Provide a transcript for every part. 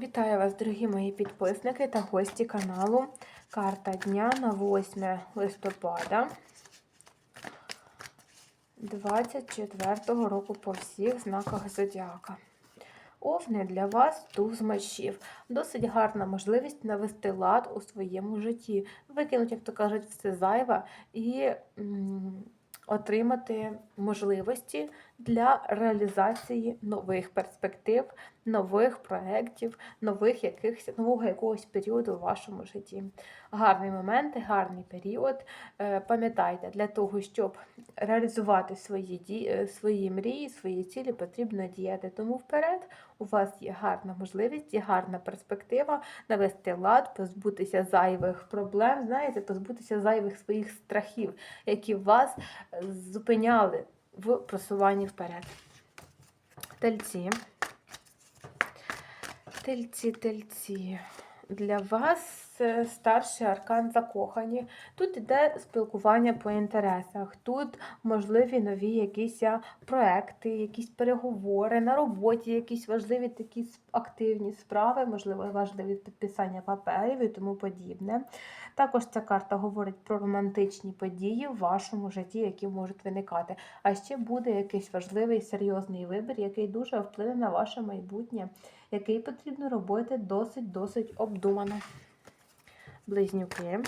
Вітаю вас, дорогі мої підписники та гості каналу. Карта дня на 8 листопада 24 року по всіх знаках Зодіака. Овни для вас туз мечів. Досить гарна можливість навести лад у своєму житті, викинути, як то кажуть, все зайве і отримати можливості для реалізації нових перспектив, нових проєктів, нових якихось, нового якогось періоду у вашому житті. Гарний момент, гарний період. Е, Пам'ятайте, для того, щоб реалізувати свої, ді... е, свої мрії, свої цілі, потрібно діяти. Тому вперед у вас є гарна можливість, є гарна перспектива навести лад, позбутися зайвих проблем, знаєте, позбутися зайвих своїх страхів, які вас е, зупиняли в просуванні вперед. Тельці. Тельці, тельці. Для вас е, старший аркан закохані. Тут іде спілкування по інтересах, тут можливі нові якісь проекти, якісь переговори на роботі, якісь важливі такі активні справи, можливо, важливі підписання паперів і тому подібне. Також ця карта говорить про романтичні події в вашому житті, які можуть виникати. А ще буде якийсь важливий серйозний вибір, який дуже вплине на ваше майбутнє, який потрібно робити досить-досить обдумано. Близнюки.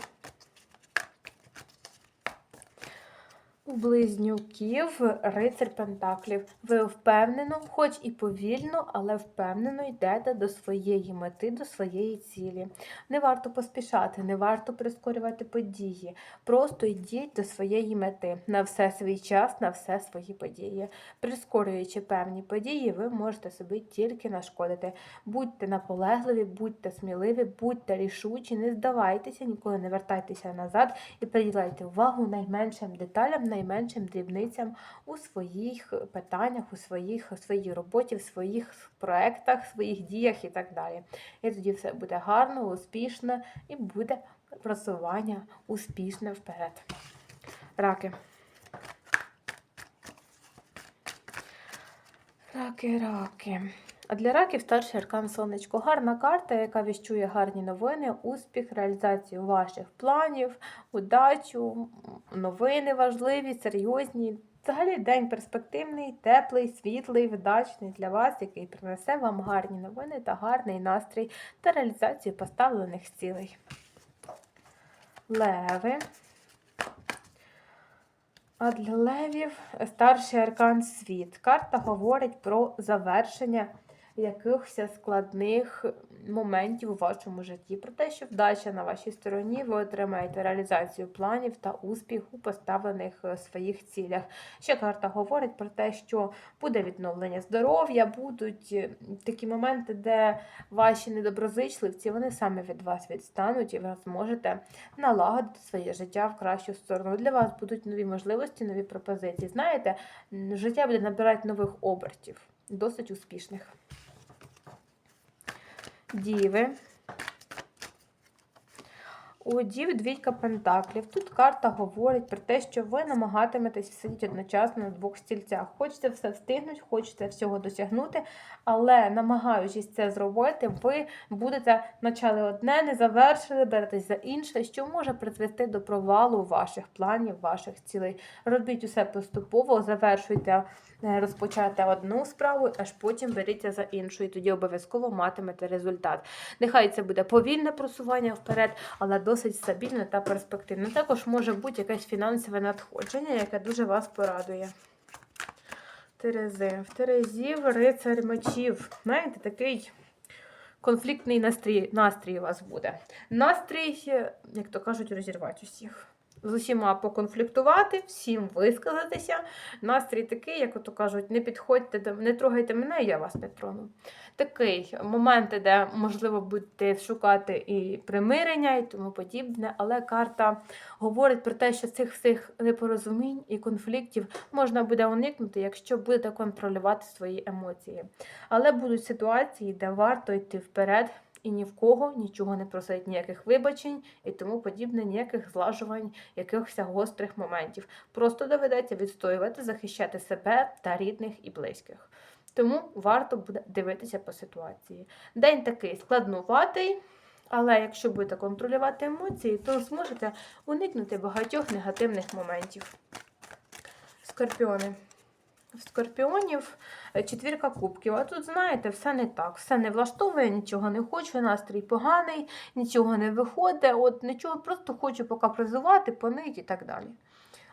Близнюків рицар Пентаклів. Ви впевнено, хоч і повільно, але впевнено йдете до своєї мети, до своєї цілі. Не варто поспішати, не варто прискорювати події. Просто йдіть до своєї мети на все свій час, на все свої події. Прискорюючи певні події, ви можете собі тільки нашкодити. Будьте наполегливі, будьте сміливі, будьте рішучі, не здавайтеся, ніколи не вертайтеся назад і приділяйте увагу найменшим деталям, найменшим дрібницям у своїх питаннях, у своїх у своїй роботі, в своїх проектах, своїх діях і так далі. І тоді все буде гарно, успішно і буде просування успішне вперед. Раки. Раки, раки. А для раків старший аркан сонечко. Гарна карта, яка віщує гарні новини, успіх, реалізацію ваших планів, удачу, новини важливі, серйозні. Взагалі день перспективний, теплий, світлий, вдачний для вас, який принесе вам гарні новини та гарний настрій та реалізацію поставлених цілей. Леви. А для левів старший аркан світ. Карта говорить про завершення якихось складних моментів у вашому житті. Про те, що вдача на вашій стороні, ви отримаєте реалізацію планів та успіх у поставлених е, своїх цілях. Ще карта говорить про те, що буде відновлення здоров'я, будуть е, такі моменти, де ваші недоброзичливці вони саме від вас відстануть, і ви зможете налагодити своє життя в кращу сторону. Для вас будуть нові можливості, нові пропозиції. Знаєте, життя буде набирати нових обертів, досить успішних. Діви. У Дів двійка пентаклів. Тут карта говорить про те, що ви намагатиметесь сидіти одночасно на двох стільцях. Хочете все встигнути, хочете всього досягнути, але намагаючись це зробити, ви будете почали одне, не завершили, беретесь за інше, що може призвести до провалу ваших планів, ваших цілей. Робіть усе поступово, завершуйте, е, розпочати одну справу, аж потім беріться за іншу, і тоді обов'язково матимете результат. Нехай це буде повільне просування вперед, але досить стабільне та перспективне. Також може бути якесь фінансове надходження, яке дуже вас порадує. Терези. В Терезів рицар мечів. Знаєте, такий конфліктний настрій, настрій у вас буде. Настрій, як то кажуть, розірвати усіх. З усіма поконфліктувати, всім висказатися. Настрій такий, як ото кажуть, не підходьте не трогайте мене, я вас не трону. Такий моменти, де можливо будете шукати і примирення, і тому подібне, але карта говорить про те, що цих всіх непорозумінь і конфліктів можна буде уникнути, якщо будете контролювати свої емоції. Але будуть ситуації, де варто йти вперед. І ні в кого нічого не просить, ніяких вибачень і тому подібне, ніяких злажувань, якихось гострих моментів. Просто доведеться відстоювати, захищати себе та рідних і близьких. Тому варто буде дивитися по ситуації. День такий складнуватий, але якщо будете контролювати емоції, то зможете уникнути багатьох негативних моментів. Скорпіони. В скорпіонів е, четвірка кубків. А тут, знаєте, все не так. Все не влаштовує, нічого не хочу, настрій поганий, нічого не виходить. От нічого, просто хочу покапризувати, понити і так далі.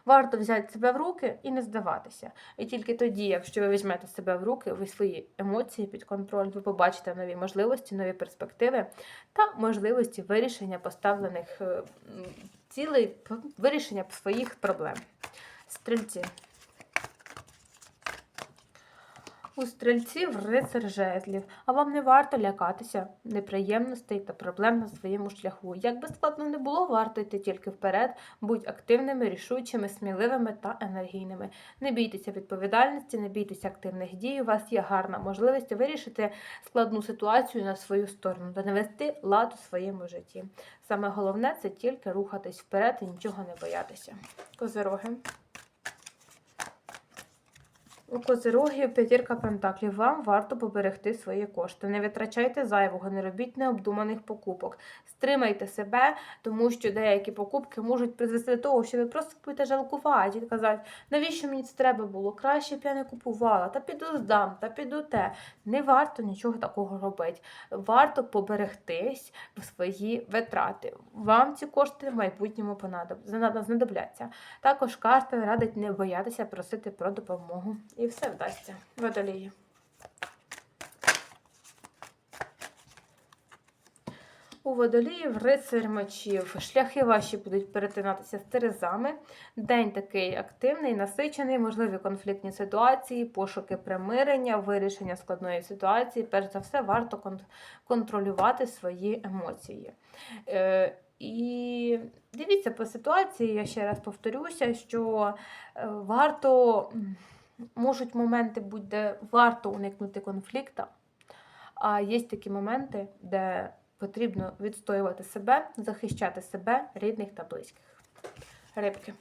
Варто взяти себе в руки і не здаватися. І тільки тоді, якщо ви візьмете себе в руки, ви свої емоції під контроль, ви побачите нові можливості, нові перспективи та можливості вирішення поставлених е, цілей, вирішення своїх проблем. Стрільці. У стрільців рицар жезлів, а вам не варто лякатися неприємностей та проблем на своєму шляху. Як би складно не було, варто йти тільки вперед, будь активними, рішучими, сміливими та енергійними. Не бійтеся відповідальності, не бійтеся активних дій. У вас є гарна можливість вирішити складну ситуацію на свою сторону та навести лад у своєму житті. Саме головне це тільки рухатись вперед і нічого не боятися. Козироги. У козирогів п'ятірка пентаклів. Вам варто поберегти свої кошти. Не витрачайте зайвого, не робіть необдуманих покупок. Стримайте себе, тому що деякі покупки можуть призвести до того, що ви просто будете жалкувати і казати, навіщо мені це треба було? Краще б я не купувала, та піду здам, та піду те. Не варто нічого такого робити. Варто поберегтись в свої витрати. Вам ці кошти в майбутньому понадоб- знадоб- знадобляться. Також карта радить не боятися просити про допомогу. І все вдасться. Водолії. У водоліїв рицарь мечів. Шляхи ваші будуть перетинатися з терезами. День такий активний, насичений, можливі конфліктні ситуації, пошуки примирення, вирішення складної ситуації. Перш за все, варто кон- контролювати свої емоції. Е, і дивіться по ситуації, я ще раз повторюся, що е, варто, можуть моменти бути, де варто уникнути конфлікта, а є такі моменти, де потрібно відстоювати себе, захищати себе, рідних та близьких. Рибки.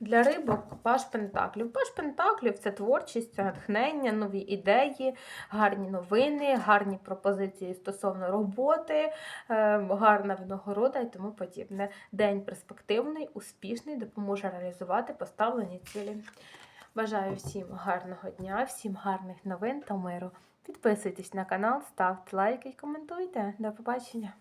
Для рибок паш пентаклів. Паш пентаклів це творчість, натхнення, нові ідеї, гарні новини, гарні пропозиції стосовно роботи, е, гарна винагорода і тому подібне. День перспективний, успішний, допоможе реалізувати поставлені цілі. Бажаю всім гарного дня, всім гарних новин та миру. Підписуйтесь на канал, ставте лайки і коментуйте. До побачення!